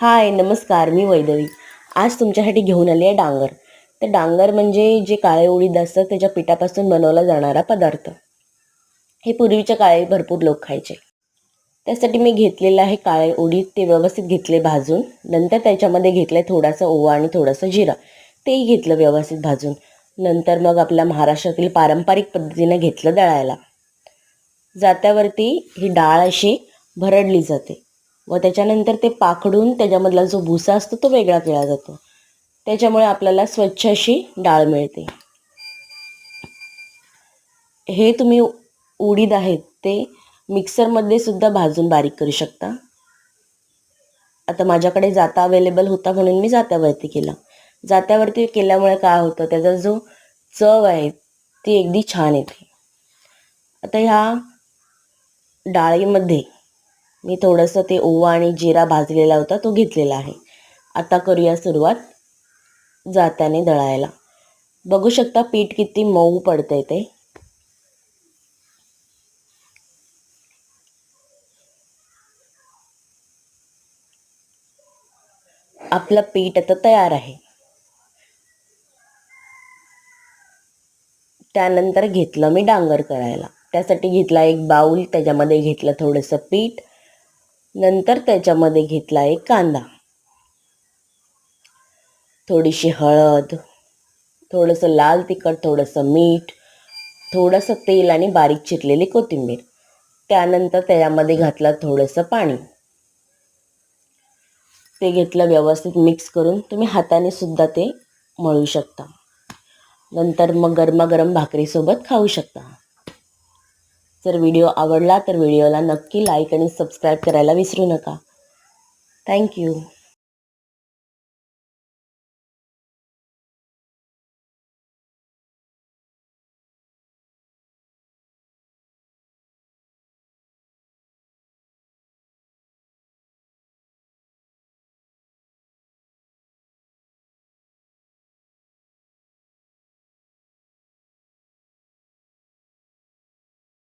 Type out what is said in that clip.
हाय नमस्कार मी वैदवी. आज तुमच्यासाठी घेऊन आली आहे डांगर. तर डांगर म्हणजे जे काळे उडीद असतं त्याच्या पिठापासून बनवला जाणारा पदार्थ. हे पूर्वीच्या काळी भरपूर लोक खायचे. त्यासाठी मी घेतलेलं आहे काळे उडीद ते व्यवस्थित घेतले भाजून. नंतर त्याच्यामध्ये घेतलं आहे थोडासा ओवा आणि थोडासा जिरा. तेही घेतलं व्यवस्थित भाजून. नंतर मग आपल्या महाराष्ट्रातील पारंपरिक पद्धतीने घेतलं दळायला. जात्यावरती ही डाळ अशी भरडली जाते. व त्याच्यानंतर ते पाखडून त्याच्यामधला जो भुसा असतो तो वेगळा केला जातो. त्याच्यामुळे आपल्याला स्वच्छ अशी डाळ मिळते. हे तुम्ही उडीद आहेत ते मिक्सरमध्ये सुद्धा भाजून बारीक करू शकता. आता माझ्याकडे जाता अवेलेबल होता म्हणून मी जात्यावरती केला. जात्यावरती केल्यामुळे काय होतं त्याचा जो चव आहे ती अगदी छान येते. आता ह्या डाळीमध्ये मी थोडंसं ते ओवा आणि जिरा भाजलेला होता तो घेतलेला आहे. आता करूया सुरुवात जात्याने दळायला. बघू शकता पीठ किती मऊ पडतंय ते. आपलं पीठ आता तयार आहे. त्यानंतर घेतलं मी डांगर करायला. त्यासाठी घेतला एक बाऊल त्याच्यामध्ये घेतलं थोडंसं पीठ नंतर त्याच्यामध्ये घेतला एक कांदा. थोडीशी हळद थोडंसं लाल तिखट थोडंसं मीठ थोडंसं तेल आणि बारीक चिरलेली कोथिंबीर. त्यानंतर त्याच्यामध्ये घातलं थोडंसं पाणी. ते घेतलं व्यवस्थित मिक्स करून तुम्ही हाताने सुद्धा ते मळू शकता. नंतर मग गरमागरम भाकरीसोबत खाऊ शकता. जर व्हिडिओ आवडला तर व्हिडिओला नक्की लाईक आणि सबस्क्राईब करायला विसरू नका. थँक्यू